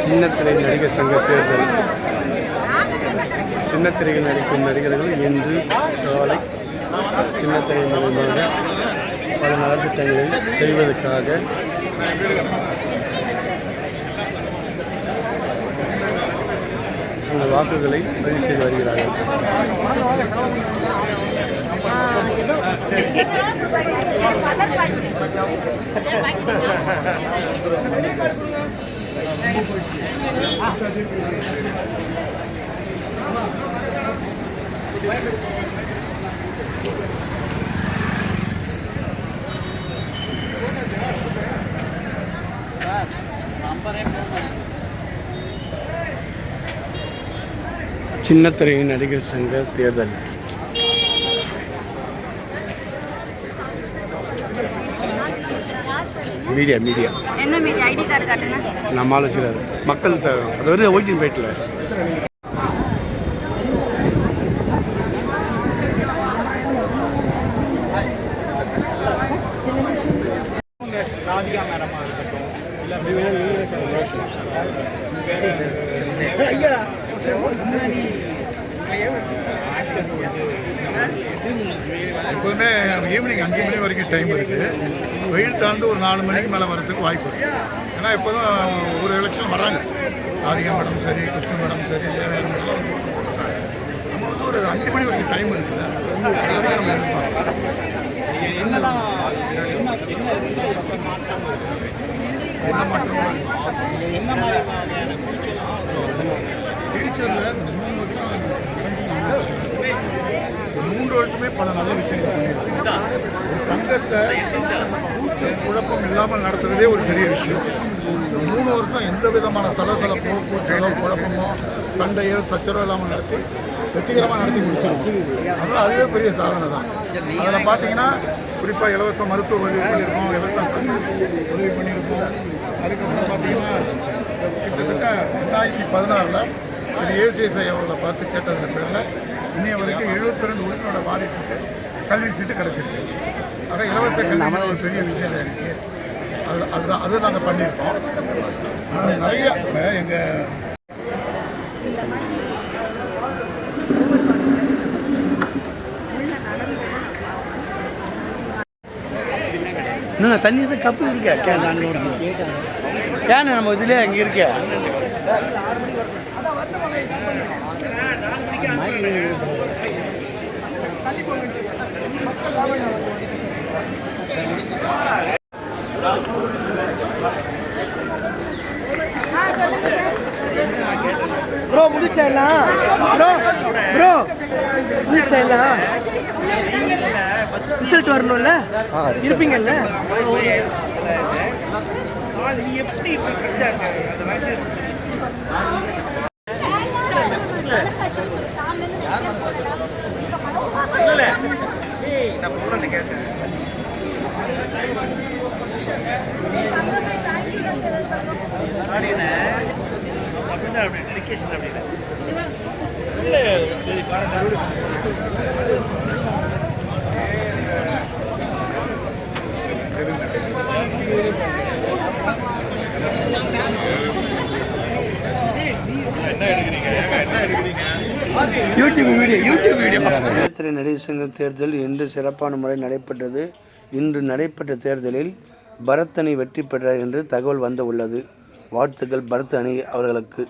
சின்னத்திரை நடிகர் சங்க தேர்தல் சின்னத்திரையில் நடிக்கும் நடிகர்கள் இன்று காலை சின்னத்திரை மூலமாக பல நலத்திட்டங்களை செய்வதற்காக அந்த வாக்குகளை பதிவு செய்து வருகிறார்கள். சின்னத்திரை நடிகர் சங்க தேர்தல். மீடியா மீடியா என்ன மீடியா ஐடி கார்டு காட்டுங்க. நம்ம ஆலோசிக்கிறாரு. மக்கள் த- அது வந்து ஒயிட்டிங் போயிட்டல எப்போதுமே ஈவினிங் அஞ்சு மணி வரைக்கும் டைம் இருக்குது வெயில் தாழ்ந்து ஒரு நாலு மணிக்கு மேலே வரதுக்கு வாய்ப்பு இருக்குது ஏன்னா எப்போதும் ஒரு எலெக்ஷன் வராங்க. ராதிகா மேடம் சரி கிருஷ்ண மேடம் சரி தேவையான மேடம் வந்து போட்டுருக்காங்க. நம்ம வந்து ஒரு அஞ்சு மணி வரைக்கும் டைம் இருக்குல்ல அது வரைக்கும் நம்ம எதிர்பார்க்கலாம் என்ன மாற்றம் ஃபியூச்சரில் மூணு வருஷம் இந்த அரசுமே பல நல்ல விஷயங்கள் பண்ணியிருக்கு சங்கத்தை கூச்சல் குழப்பம் இல்லாமல் நடத்துறதே ஒரு பெரிய விஷயம். இந்த மூணு வருஷம் எந்த விதமான சலசலப்போ கூச்சலோ குழப்பமோ சண்டையோ சச்சரவோ இல்லாமல் நடத்தி வெற்றிகரமாக நடத்தி முடிச்சிருக்கோம். அதனால் அதுவே பெரிய சாதனை தான். அதில் பார்த்தீங்கன்னா குறிப்பாக இலவச மருத்துவ உதவி பண்ணியிருக்கோம் இலவச உதவி பண்ணியிருக்கோம். அதுக்கப்புறம் பார்த்தீங்கன்னா கிட்டத்தட்ட ரெண்டாயிரத்தி பதினாறில் ஏசிஎஸ்ஐ அவர்களை பார்த்து கேட்டதுக்கு பேரில் இன்னைய வரைக்கும் எழுபத்தி ரெண்டு உறுப்பினரோட வாரிசுக்கு கல்வி சீட்டு கிடச்சிருக்கு. ஆக இலவச கல்வி ஒரு பெரிய விஷயம் இருக்கு. அது அதுதான் அது நாங்கள் பண்ணியிருக்கோம். ஆனால் நிறைய இப்போ எங்கள் இன்னும் தண்ணி தான் கப்பு இருக்கா? கேன் இருக்கு. கேனு நம்ம இதுலேயே அங்கே இருக்கே. ப்ரோ முடிச்சிடலாம் ப்ரோ ப்ரோ முடிச்சிடலாம் ரிசல்ட் வரணும்ல? இருப்பீங்கல்ல? YouTube video YouTube video. நடிகர் சங்க தேர்தல் இன்று சிறப்பான முறை நடைபெற்றது. இன்று நடைபெற்ற தேர்தலில் பரத் அணி வெற்றி பெற்றார் என்று தகவல் வந்து உள்ளது. வாழ்த்துக்கள் பரத் அணி அவர்களுக்கு.